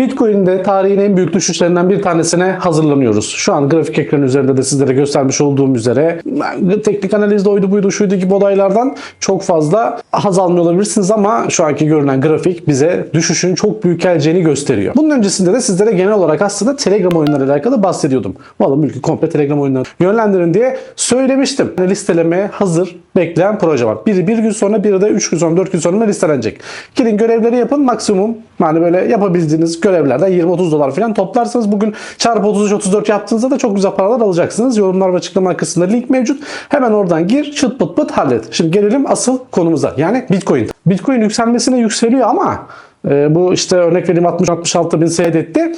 Bitcoin'de tarihin en büyük düşüşlerinden bir tanesine hazırlanıyoruz. Şu an grafik ekranı üzerinde de sizlere göstermiş olduğum üzere teknik analizde oydu buydu şuydu gibi olaylardan çok fazla haz almıyor olabilirsiniz ama şu anki görünen grafik bize düşüşün çok büyük geleceğini gösteriyor. Bunun öncesinde de sizlere genel olarak aslında Telegram oyunlarıyla alakalı bahsediyordum. Valla mülkü komple Telegram oyunları yönlendirin diye söylemiştim. Yani listelemeye hazır bekleyen proje var. Biri bir gün sonra biri de üç gün sonra dört gün sonra listelenecek. Gidin görevleri yapın maksimum yani böyle yapabildiğiniz görevlerden 20-30 dolar falan toplarsınız. Bugün çarpı 33-34 yaptığınızda da çok güzel paralar alacaksınız. Yorumlar ve açıklama kısmında link mevcut. Hemen oradan gir çıt pıt pıt hallet. Şimdi gelelim asıl konumuza yani Bitcoin. Bitcoin yükselmesine yükseliyor ama bu işte örnek vereyim 60-66 bin seyretti.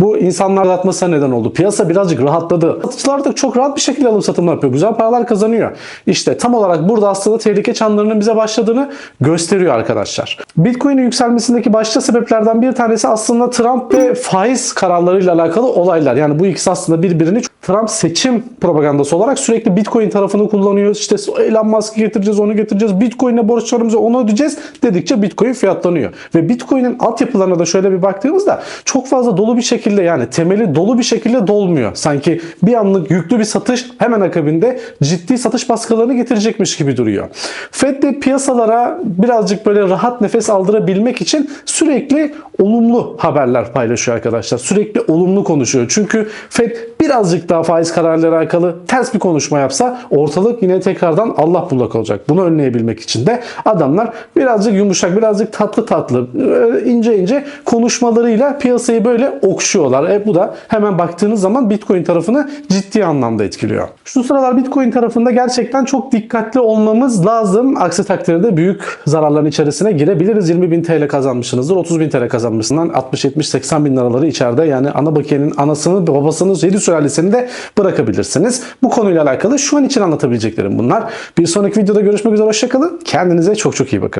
Bu insanlar atmasına neden oldu. Piyasa birazcık rahatladı. Satıcılar da çok rahat bir şekilde alım satım yapıyor. Güzel paralar kazanıyor. İşte tam olarak burada aslında tehlike çanlarının bize başladığını gösteriyor arkadaşlar. Bitcoin'in yükselmesindeki başta sebeplerden bir tanesi aslında Trump ve faiz kararlarıyla alakalı olaylar. Yani bu ikisi aslında birbirini Trump seçim propagandası olarak sürekli Bitcoin tarafını kullanıyor. İşte Elon Musk'ı getireceğiz, onu getireceğiz. Bitcoin'e borçlarımızı onu ödeyeceğiz dedikçe Bitcoin fiyatlanıyor. Ve Bitcoin'in altyapılarına da şöyle bir baktığımızda çok fazla dolu bir şekilde yani temeli dolu bir şekilde dolmuyor. Sanki bir anlık yüklü bir satış hemen akabinde ciddi satış baskılarını getirecekmiş gibi duruyor. Fed de piyasalara birazcık böyle rahat nefes aldırabilmek için sürekli olumlu haberler paylaşıyor arkadaşlar. Sürekli olumlu konuşuyor. Çünkü Fed birazcık daha faiz kararları alakalı ters bir konuşma yapsa ortalık yine tekrardan Allah bullak olacak. Bunu önleyebilmek için de adamlar birazcık yumuşak, birazcık tatlı tatlı, e, ince ince konuşmalarıyla piyasayı böyle okşuyorlar. E bu da hemen baktığınız zaman Bitcoin tarafını ciddi anlamda etkiliyor. Şu sıralar Bitcoin tarafında gerçekten çok dikkatli olmamız lazım. Aksi takdirde büyük zararların içerisine girebiliriz. 20 bin TL kazanmışsınızdır, 30 bin TL kazanmışsından 60, 70, 80 bin liraları içeride yani ana bakiyenin anasını babasını 7 sülalesini de bırakabilirsiniz. Bu konuyla alakalı şu an için anlatabileceklerim bunlar. Bir sonraki videoda görüşmek üzere. Hoşçakalın. Kendinize çok çok iyi bakın.